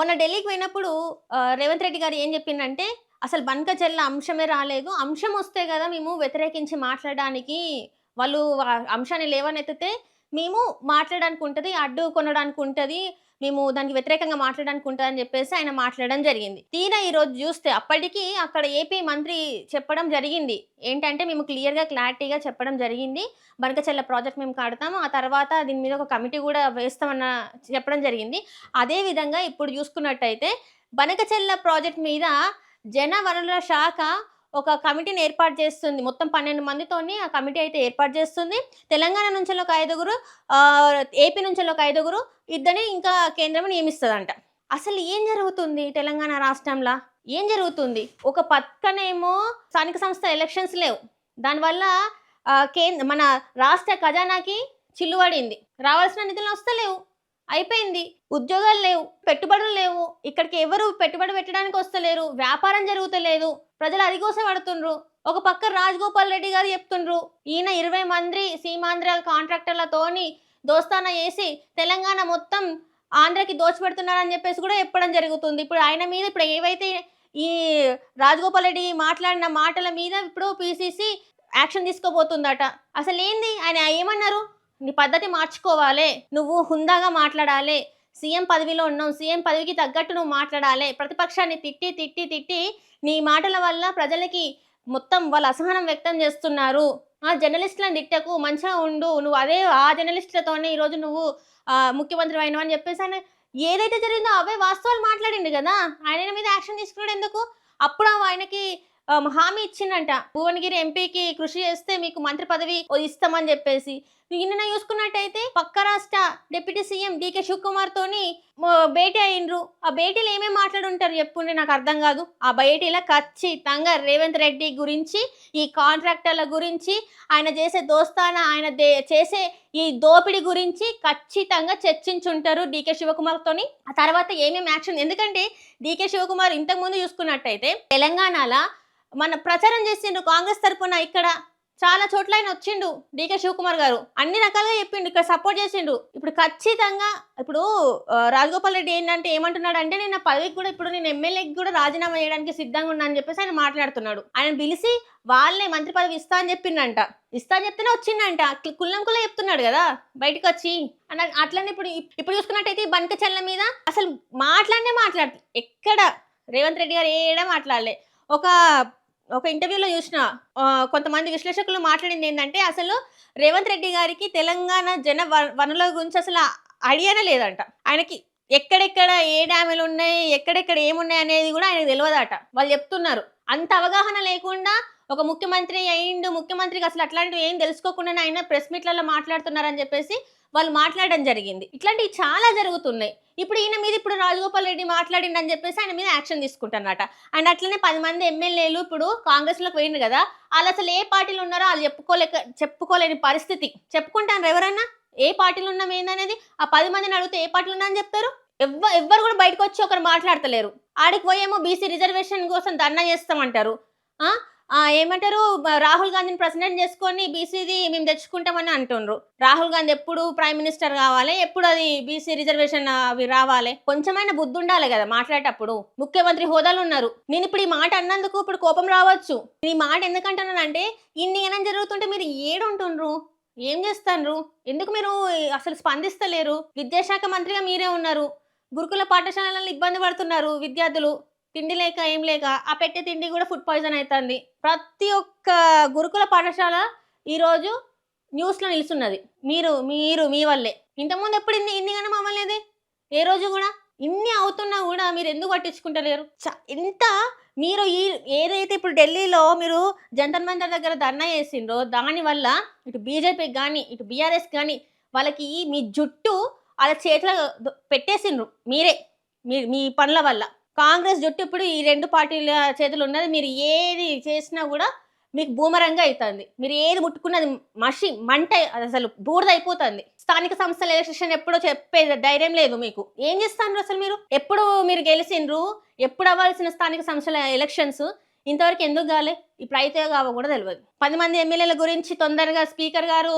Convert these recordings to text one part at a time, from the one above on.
మొన్న ఢిల్లీకి పోయినప్పుడు రేవంత్ రెడ్డి గారు ఏం చెప్పిందంటే అసలు బంక అంశమే రాలేదు. అంశం వస్తే కదా మేము వ్యతిరేకించి మాట్లాడడానికి వాళ్ళు అంశాన్ని లేవనెత్తితే మేము మాట్లాడడానికి ఉంటుంది అడ్డు కొనడానికి ఉంటుంది మేము దానికి వ్యతిరేకంగా మాట్లాడడానికి ఉంటుందని అని చెప్పేసి ఆయన మాట్లాడడం జరిగింది. తీరా ఈ రోజు చూస్తే అప్పటికి అక్కడ ఏపీ మంత్రి చెప్పడం జరిగింది. ఏంటంటే మేము క్లియర్గా క్లారిటీగా చెప్పడం జరిగింది. బనకచెల్ల ప్రాజెక్ట్ మేము కడతాము. ఆ తర్వాత దీని మీద ఒక కమిటీ కూడా వేస్తామన్న చెప్పడం జరిగింది. అదే విధంగా ఇప్పుడు చూసుకున్నట్టయితే బనకచెల్ల ప్రాజెక్ట్ మీద జన వనరుల శాఖ ఒక కమిటీని ఏర్పాటు చేస్తుంది. మొత్తం పన్నెండు మందితోని ఆ కమిటీ అయితే ఏర్పాటు చేస్తుంది. తెలంగాణ నుంచి ఒక ఐదుగురు ఏపీ నుంచి ఒక ఐదుగురు ఇద్దరిని ఇంకా కేంద్రం నియమిస్తుందంట. అసలు ఏం జరుగుతుంది తెలంగాణ రాష్ట్రంలో? ఏం జరుగుతుంది? ఒక పక్కనేమో స్థానిక సంస్థ ఎలక్షన్స్ లేవు. దానివల్ల కేంద్ర మన రాష్ట్ర ఖజానాకి చిల్లుపడింది రావాల్సిన నిధులు వస్తలేవు. అయిపోయింది. ఉద్యోగాలు లేవు పెట్టుబడులు లేవు. ఇక్కడికి ఎవరు పెట్టుబడి పెట్టడానికి వస్తలేరు. వ్యాపారం జరుగుతలేదు. ప్రజలు అరిగోస పడుతుండ్రు. ఒక పక్క రాజగోపాల్ రెడ్డి గారు చెప్తుండ్రు. ఈయన ఇరవై మంది సీమాంధ్ర కాంట్రాక్టర్లతోని దోస్తాన చేసి తెలంగాణ మొత్తం ఆంధ్రకి దోచిపెడుతున్నారని చెప్పేసి కూడా చెప్పడం జరుగుతుంది. ఇప్పుడు ఆయన మీద ఇప్పుడు ఏవైతే ఈ రాజగోపాల్ రెడ్డి మాట్లాడిన మాటల మీద ఇప్పుడు పిసిసి యాక్షన్ తీసుకోబోతుందట. అసలు ఏంది ఆయన ఏమన్నారు? నీ పద్ధతి మార్చుకోవాలి. నువ్వు హుందాగా మాట్లాడాలి. సీఎం పదవిలో ఉన్నావు. సీఎం పదవికి తగ్గట్టు నువ్వు మాట్లాడాలి. ప్రతిపక్షాన్ని తిట్టి తిట్టి తిట్టి నీ మాటల వల్ల ప్రజలకి మొత్తం వాళ్ళు అసహనం వ్యక్తం చేస్తున్నారు. ఆ జర్నలిస్టులను తిట్టకు మంచిగా ఉండు. నువ్వు అదే ఆ జర్నలిస్టులతోనే ఈరోజు నువ్వు ముఖ్యమంత్రి అయినావు అని చెప్పేసి ఆయన ఏదైతే జరిగిందో అవే వాస్తవాలు మాట్లాడిండు కదా. ఆయన మీద యాక్షన్ తీసుకున్నాడు ఎందుకు? అప్పుడు ఆయనకి హామీ ఇచ్చిందంట భువనగిరి ఎంపీకి కృషి చేస్తే మీకు మంత్రి పదవి ఇస్తామని చెప్పేసి. నిన్న చూసుకున్నట్టయితే పక్క రాష్ట్ర డిప్యూటీ సీఎం డికే శివకుమార్ తోని భేటీ అయిండ్రు ఆ భేటీలో ఏమేమి మాట్లాడుంటారు చెప్పుండి నాకు అర్థం కాదు. ఆ భేటీలో ఖచ్చితంగా రేవంత్ రెడ్డి గురించి ఈ కాంట్రాక్టర్ల గురించి ఆయన చేసే దోస్తాన ఆయన దే- చేసే ఈ దోపిడీ గురించి ఖచ్చితంగా చర్చించుంటారు డీకే శివకుమార్ తోని ఆ తర్వాత ఏమేమి యాక్షన్ ఎందుకంటే డీకే శివకుమార్ ఇంతకుముందు చూసుకున్నట్టయితే తెలంగాణలో మన ప్రచారం చేసిండ్రు కాంగ్రెస్ తరఫున ఇక్కడ చాలా చోట్ల ఆయన వచ్చిండు డీకే శివకుమార్ గారు. అన్ని రకాలుగా చెప్పిండు ఇక్కడ సపోర్ట్ చేసిండు. ఇప్పుడు ఖచ్చితంగా ఇప్పుడు రాజగోపాల్ రెడ్డి ఏంటంటే ఏమంటున్నాడు అంటే నేను నా పదవికి కూడా ఇప్పుడు నేను ఎమ్మెల్యేకి కూడా రాజీనామా చేయడానికి సిద్ధంగా ఉన్నా అని చెప్పేసి ఆయన మాట్లాడుతున్నాడు. ఆయన పిలిచి వాళ్ళే మంత్రి పదవి ఇస్తా అని చెప్పిండంట. ఇస్తా అని చెప్తేనే వచ్చిండంట. కుల్లం కుల్ల చెప్తున్నాడు కదా బయటకు వచ్చి అన్న అట్లనే ఇప్పుడు ఇప్పుడు చూసుకున్నట్టయితే ఈ బంక చెల్ల మీద అసలు మాట్లాడనే మాట్లాడు ఎక్కడ రేవంత్ రెడ్డి గారు ఏడా మాట్లాడలే. ఒక ఒక ఇంటర్వ్యూలో చూసిన కొంతమంది విశ్లేషకులు మాట్లాడింది ఏంటంటే అసలు రేవంత్ రెడ్డి గారికి తెలంగాణ జన వనరుల గురించి అసలు అడియనే లేదంట. ఆయనకి ఎక్కడెక్కడ ఏ డ్యాములు ఉన్నాయి ఎక్కడెక్కడ ఏమున్నాయి అనేది కూడా ఆయనకు తెలియదట వాళ్ళు చెప్తున్నారు. అంత అవగాహన లేకుండా ఒక ముఖ్యమంత్రి అయిండు ముఖ్యమంత్రికి అసలు అట్లాంటివి ఏం తెలుసుకోకుండా ఆయన ప్రెస్ మీట్లలో మాట్లాడుతున్నారని చెప్పేసి వాళ్ళు మాట్లాడడం జరిగింది. ఇట్లాంటివి చాలా జరుగుతున్నాయి. ఇప్పుడు ఈయన మీద ఇప్పుడు రాజగోపాల్ రెడ్డి మాట్లాడిండని చెప్పేసి ఆయన మీద యాక్షన్ తీసుకుంటారనమాట అండ్ అట్లనే పది మంది ఎమ్మెల్యేలు ఇప్పుడు కాంగ్రెస్లోకి పోయిండు కదా వాళ్ళు అసలు ఏ పార్టీలు ఉన్నారో వాళ్ళు చెప్పుకోలేక చెప్పుకోలేని పరిస్థితి. చెప్పుకుంటాను ఎవరన్నా? ఏ పార్టీలు ఉన్నాం ఏందనేది? ఆ పది మందిని అడిగితే ఏ పార్టీలు ఉన్నా అని చెప్తారు? ఎవ్వ ఎవ్వరు కూడా బయటకు వచ్చి ఒకరు మాట్లాడతలేరు. ఆడికి పోయేమో బీసీ రిజర్వేషన్ కోసం ధర్నా చేస్తామంటారు. ఏమంటారు? రాహుల్ గాంధీని ప్రెసిడెంట్ చేసుకొని బీసీది మేము తెచ్చుకుంటామని అంటుండ్రు. రాహుల్ గాంధీ ఎప్పుడు ప్రైమ్ మినిస్టర్ కావాలి ఎప్పుడు అది బీసీ రిజర్వేషన్ అవి రావాలి? కొంచెమైనా బుద్ధి ఉండాలి కదా మాట్లాడేటప్పుడు. ముఖ్యమంత్రి హోదాలు ఉన్నారు. నేను ఇప్పుడు ఈ మాట అన్నందుకు ఇప్పుడు కోపం రావచ్చు. నేను ఈ మాట ఎందుకంటున్నానంటే ఇన్ని ఏమైనా జరుగుతుంటే మీరు ఏడుంటుండ్రు? ఏం చేస్తాను ఎందుకు మీరు అసలు స్పందిస్తలేరు? విద్యాశాఖ మంత్రిగా మీరే ఉన్నారు. గురుకుల పాఠశాలలను ఇబ్బంది పడుతున్నారు విద్యార్థులు. తిండి లేక ఏం లేక ఆ పెట్టే తిండి కూడా ఫుడ్ పాయిజన్ అవుతుంది ప్రతి ఒక్క గురుకుల పాఠశాల ఈరోజు న్యూస్లో నిలుస్తున్నది. మీరు మీరు మీ వల్లే. ఇంతకుముందు ఎప్పుడు ఇన్ని ఇన్ని మమ్మల్ని ఏ రోజు కూడా ఇన్ని అవుతున్నా కూడా మీరు ఎందుకు పట్టించుకుంటలేరు? చ- ఎంత మీరు ఈ ఏదైతే ఇప్పుడు ఢిల్లీలో మీరు జంతర్ మంతర్ దగ్గర ధర్నా చేసిండ్రో దానివల్ల ఇటు బీజేపీకి కానీ ఇటు బీఆర్ఎస్ కానీ వాళ్ళకి మీ జుట్టు వాళ్ళ చేతిలో పెట్టేసిండ్రు మీరే. మీ మీ పనుల వల్ల. కాంగ్రెస్ జుట్టు ఇప్పుడు ఈ రెండు పార్టీల చేతులు ఉన్నది. మీరు ఏది చేసినా కూడా మీకు బూమరంగా అవుతుంది మీరు ఏది ముట్టుకున్నది మషి మంట అది అసలు బూడిద అయిపోతుంది. స్థానిక సంస్థల ఎలక్షన్ ఎప్పుడో చెప్పే ధైర్యం లేదు మీకు. ఏం చేస్తాను అసలు మీరు? ఎప్పుడు మీరు గెలిచిండ్రు ఎప్పుడు అవ్వాల్సిన స్థానిక సంస్థల ఎలక్షన్స్ ఇంతవరకు ఎందుకు కాలే? ఇప్పుడు అయితే కావో కూడా తెలియదు పది మంది ఎమ్మెల్యేల గురించి తొందరగా స్పీకర్ గారు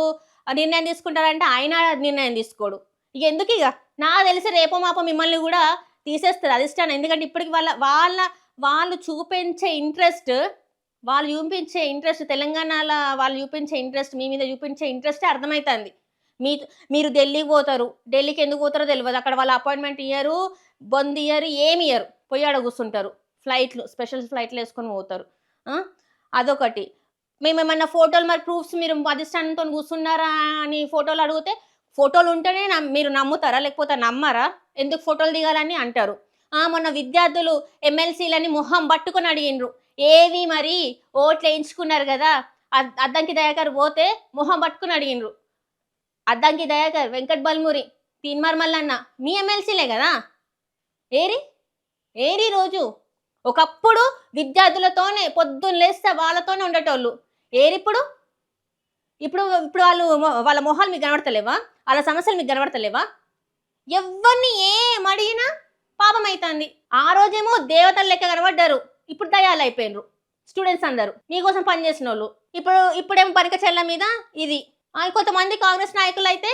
నిర్ణయం తీసుకుంటారంటే ఆయన నిర్ణయం తీసుకోడు. ఇక ఎందుకు ఇక నా తెలిసి రేపో మాపో మిమ్మల్ని కూడా తీసేస్తారు. అధిష్టానం ఎందుకంటే ఇప్పటికి వాళ్ళ వాళ్ళ వాళ్ళు చూపించే ఇంట్రెస్ట్ వాళ్ళు చూపించే ఇంట్రెస్ట్ తెలంగాణలో వాళ్ళు చూపించే ఇంట్రెస్ట్ మీ మీద చూపించే ఇంట్రెస్ట్ అర్థమవుతుంది మీ మీరు ఢిల్లీకి పోతారు. ఢిల్లీకి ఎందుకు పోతారో తెలియదు అక్కడ వాళ్ళ అపాయింట్మెంట్ ఇయ్యరు బొంది ఇయ్యరు ఏమి ఇయ్యరు. పోయి ఆడ కూర్చుంటారు. ఫ్లైట్లు స్పెషల్ ఫ్లైట్లు వేసుకొని పోతారు. అదొకటి. మేము ఏమన్నా ఫోటోలు మరి ప్రూఫ్స్ మీరు అధిష్టానంతో కూర్చున్నారా అని ఫోటోలు అడిగితే ఫోటోలు ఉంటేనే నమ్- మీరు నమ్ముతారా? లేకపోతే నమ్మరా? ఎందుకు ఫోటోలు దిగాలని అంటారు. ఆ, మొన్న విద్యార్థులు ఎమ్మెల్సీలని మొహం పట్టుకొని అడిగిండ్రు. ఏవి మరి? ఓట్లు వేయించుకున్నారు కదా. అద్- అద్దంకి దయాకర్ పోతే మొహం పట్టుకుని అడిగిండ్రు. అద్దంకి దయాకర్ వెంకట్ బల్మూరి తీన్మార్ మల్లన్న మీ ఎమ్మెల్సీలే కదా. ఏరి? ఏరి రోజు? ఒకప్పుడు విద్యార్థులతోనే పొద్దున్న లేస్తే వాళ్ళతోనే ఉండేటోళ్ళు. ఏరిప్పుడు ఇప్పుడు? ఇప్పుడు వాళ్ళు వాళ్ళ మొహాలు మీకు కనబడతలేవా? వాళ్ళ సమస్యలు మీకు కనబడతలేవా? ఎవరిని ఏం అడిగినా పాపం ఆ రోజేమో దేవతలు లెక్క కనబడ్డారు. ఇప్పుడు దయాలు అయిపోయినరు స్టూడెంట్స్ అందరూ. మీకోసం పనిచేసిన వాళ్ళు ఇప్పుడు ఇప్పుడేమో బరికచెల్ల మీద? ఇది. కొంతమంది కాంగ్రెస్ నాయకులు అయితే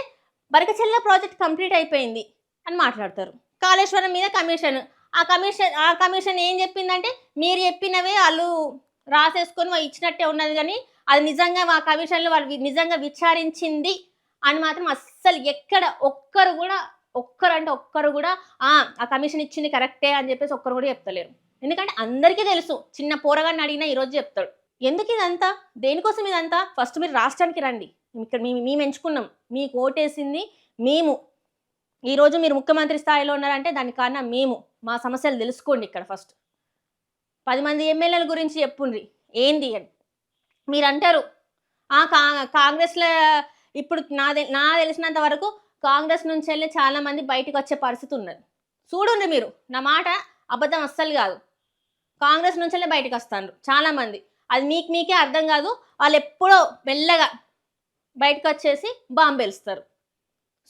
బరికచెల్ల ప్రాజెక్ట్ కంప్లీట్ అయిపోయింది అని మాట్లాడతారు. కాళేశ్వరం మీద కమిషన్. ఆ కమిషన్ ఆ కమిషన్ ఏం చెప్పిందంటే మీరు చెప్పినవే వాళ్ళు రాసేసుకొని ఇచ్చినట్టే ఉన్నది కానీ అది నిజంగా ఆ కమిషన్లో వాళ్ళు నిజంగా విచారించింది అని మాత్రం అస్సలు ఎక్కడ ఒక్కరు కూడా ఒక్కరు అంటే ఒక్కరు కూడా "ఆ, కమిషన్ ఇచ్చింది కరెక్టే అని చెప్పేసి ఒక్కరు కూడా చెప్తలేరు. ఎందుకంటే అందరికీ తెలుసు చిన్న పోరగాన్ని అడిగినా ఈరోజు చెప్తాడు. ఎందుకు ఇదంతా? దేనికోసం ఇదంతా? ఫస్ట్ మీరు రాష్ట్రానికి రండి. ఇక్కడ మేము మేము ఎంచుకున్నాం. మీకు ఓటేసింది మేము. ఈరోజు మీరు ముఖ్యమంత్రి స్థాయిలో ఉన్నారంటే దాని కారణం మేము. మా సమస్యలు తెలుసుకోండి ఇక్కడ ఫస్ట్. పది మంది ఎమ్మెల్యేల గురించి చెప్పుండ్రి. ఏంది అని. మీరు అంటారు కా కాంగ్రెస్లో ఇప్పుడు నా నా తెలిసినంత వరకు కాంగ్రెస్ నుంచి వెళ్ళి చాలామంది బయటకు వచ్చే పరిస్థితి ఉన్నది. చూడండి మీరు నా మాట అబద్ధం అస్సలు కాదు. కాంగ్రెస్ నుంచి వెళ్ళి బయటకు వస్తాను చాలామంది అది మీకు మీకే అర్థం కాదు వాళ్ళు ఎప్పుడో మెల్లగా బయటకు వచ్చేసి బాంబేలుస్తారు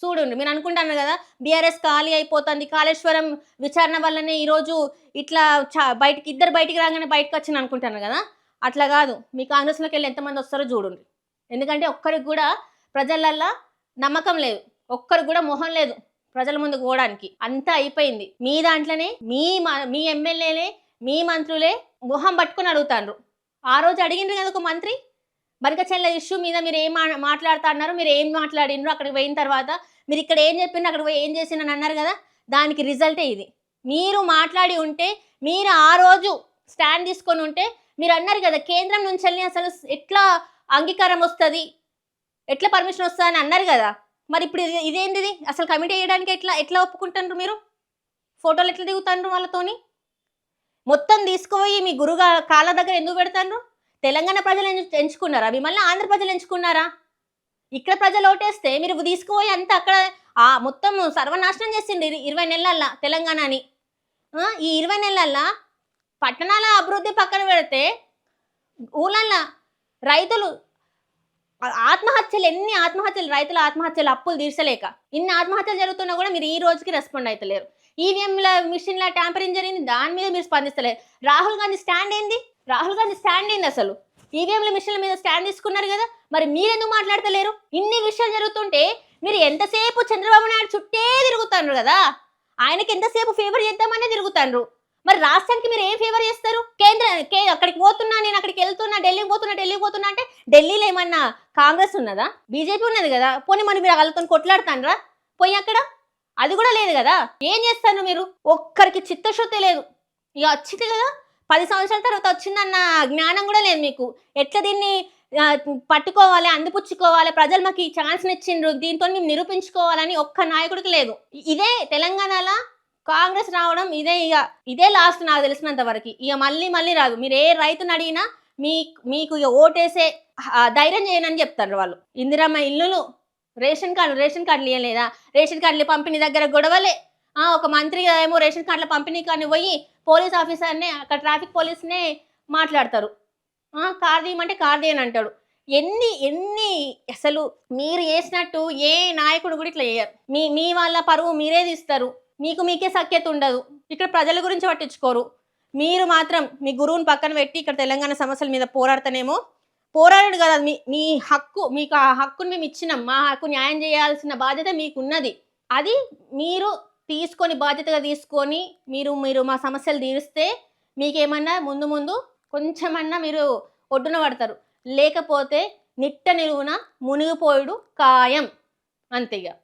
చూడండి మీరు అనుకుంటాను కదా బీఆర్ఎస్ ఖాళీ అయిపోతుంది కాళేశ్వరం విచారణ వల్లనే ఈరోజు ఇట్లా చా బయటికి ఇద్దరు బయటికి రాగానే బయటకు వచ్చింది అనుకుంటాను కదా అట్లా కాదు. మీ కాంగ్రెస్లోకి వెళ్ళి ఎంతమంది వస్తారో చూడండి. ఎందుకంటే ఒక్కరికి కూడా ప్రజలల్లో నమ్మకం లేదు. ఒక్కరికి కూడా మొహం లేదు ప్రజల ముందు పోవడానికి. అంతా అయిపోయింది. మీ దాంట్లోనే మీ మ- మీ ఎమ్మెల్యేలే మీ మంత్రులే మొహం పట్టుకొని అడుగుతాండ్రు. ఆ రోజు అడిగిండ్రు కదా ఒక మంత్రి? బరికచెల్ల ఇష్యూ మీద మీరు ఏం మాట్లాడుతా అన్నారు మీరు ఏం మాట్లాడిండ్రు అక్కడికి పోయిన తర్వాత? మీరు ఇక్కడ ఏం చెప్పిండ్రు అక్కడ పోయి ఏం చేసిండ్రు అన్నారు కదా? దానికి రిజల్టే ఇది. మీరు మాట్లాడి ఉంటే మీరు ఆ రోజు స్టాండ్ తీసుకొని ఉంటే మీరు అన్నారు కదా కేంద్రం నుంచి అసలు ఎట్లా అంగీకారం వస్తుంది? ఎట్లా పర్మిషన్ వస్తుంది అని అన్నారు కదా? మరి ఇప్పుడు ఇది ఇదేంటిది? అసలు కమిటీ చేయడానికి ఎట్లా ఎట్లా ఒప్పుకుంటారు మీరు? ఫోటోలు ఎట్లా దిగుతాండ్రు వాళ్ళతోని? మొత్తం తీసుకుపోయి మీ గురుగా కాళ్ళ దగ్గర ఎందుకు పెడతాండ్రు తెలంగాణ ప్రజలు ఎంచు- ఎంచుకున్నారా? మిమ్మల్ని ఆంధ్ర ప్రజలు ఎంచుకున్నారా? ఇక్కడ ప్రజలు ఓటేస్తే మీరు తీసుకుపోయి అంతా అక్కడ ఆ మొత్తం సర్వనాశనం చేసింది ఇరవై నెలల్లో తెలంగాణని. అని ఈ ఇరవై నెలల్లో పట్టణాల అభివృద్ధి పక్కన పెడితే ఊళ్ళల్లో రైతులు ఆత్మహత్యలు ఎన్ని ఆత్మహత్యలు రైతుల ఆత్మహత్యలు అప్పులు తీర్చలేక ఇన్ని ఆత్మహత్యలు జరుగుతున్నా కూడా మీరు ఈ రోజుకి రెస్పాండ్ అవుతలేరు ఈవీఎంల మిషన్ల ట్యాంపరింగ్ జరిగింది దాని మీద మీరు స్పందిస్తలేరు. రాహుల్ గాంధీ స్టాండ్ ఏంది? రాహుల్ గాంధీ స్టాండ్ ఏంది అసలు? ఈవీఎంల మిషన్ల మీద స్టాండ్ తీసుకున్నారు కదా మరి మీరెందుకు మాట్లాడతలేరు? ఇన్ని విషయాలు జరుగుతుంటే మీరు ఎంతసేపు చంద్రబాబు నాయుడు చుట్టే తిరుగుతారు కదా? ఆయనకి ఎంతసేపు ఫేవర్ చేద్దామనే తిరుగుతారు మరి రాష్ట్రానికి మీరు ఏం ఫేవర్ చేస్తారు? కేంద్ర కే అక్కడికి పోతున్నా నేను అక్కడికి వెళ్తున్నా ఢిల్లీకి పోతున్నా ఢిల్లీకి పోతున్నా అంటే ఢిల్లీలో ఏమన్నా కాంగ్రెస్ ఉన్నదా? బీజేపీ ఉన్నది కదా. పోనీ మరి మీరు వాళ్ళతో కొట్లాడుతాండ్రా? పోయి అక్కడ? అది కూడా లేదు కదా. ఏం చేస్తారు మీరు? ఒక్కరికి చిత్తశుద్ధి లేదు. ఇక వచ్చింది కదా. పది సంవత్సరాల తర్వాత వచ్చిందన్న జ్ఞానం కూడా లేదు మీకు. ఎట్లా దీన్ని పట్టుకోవాలి అందిపుచ్చుకోవాలి? ప్రజలు మాకు ఈ ఛాన్స్ ఇచ్చిండ్రు. దీంతో మేము నిరూపించుకోవాలని ఒక్క నాయకుడికి లేదు. ఇదే తెలంగాణలో కాంగ్రెస్ రావడం ఇదే ఇక ఇదే లాస్ట్ నాకు తెలిసినంత వరకు. ఇక మళ్ళీ మళ్ళీ రాదు. మీరు ఏ రైతుని అడిగినా మీ మీకు ఇక ఓటేసే ధైర్యం చేయనని చెప్తారు వాళ్ళు. ఇందిరమ్మ ఇల్లులు రేషన్ కార్డు రేషన్ కార్డులు ఇవ్వలేదా రేషన్ కార్డులు పంపిణీ దగ్గర గొడవలే. ఒక మంత్రి ఏమో రేషన్ కార్డుల పంపిణీ కానీ పోయి పోలీస్ ఆఫీసర్నే అక్కడ ట్రాఫిక్ పోలీస్నే మాట్లాడతారు. కార్ తీయమంటే కార్ తీయని అంటాడు. ఎన్ని ఎన్ని అసలు మీరు చేసినట్టు ఏ నాయకుడు కూడా ఇట్లా చేయరు. మీ మీ వాళ్ళ పరువు మీరే తీస్తారు. మీకు మీకే సఖ్యత ఉండదు. ఇక్కడ ప్రజల గురించి పట్టించుకోరు. మీరు మాత్రం మీ గురువుని పక్కన పెట్టి ఇక్కడ తెలంగాణ సమస్యల మీద పోరాడతానేమో? పోరాడు కదా మీ మీ హక్కు మీకు ఆ హక్కుని మేము ఇచ్చినాం. మా హక్కు న్యాయం చేయాల్సిన బాధ్యత మీకు ఉన్నది అది మీరు తీసుకొని బాధ్యతగా తీసుకొని మీరు మీరు మా సమస్యలు తీరిస్తే మీకేమన్నా ముందు ముందు కొంచెమన్నా మీరు ఒడ్డున పడతారు. లేకపోతే నిట్ట నిలువున మునిగిపోయుడు ఖాయం. అంతేగా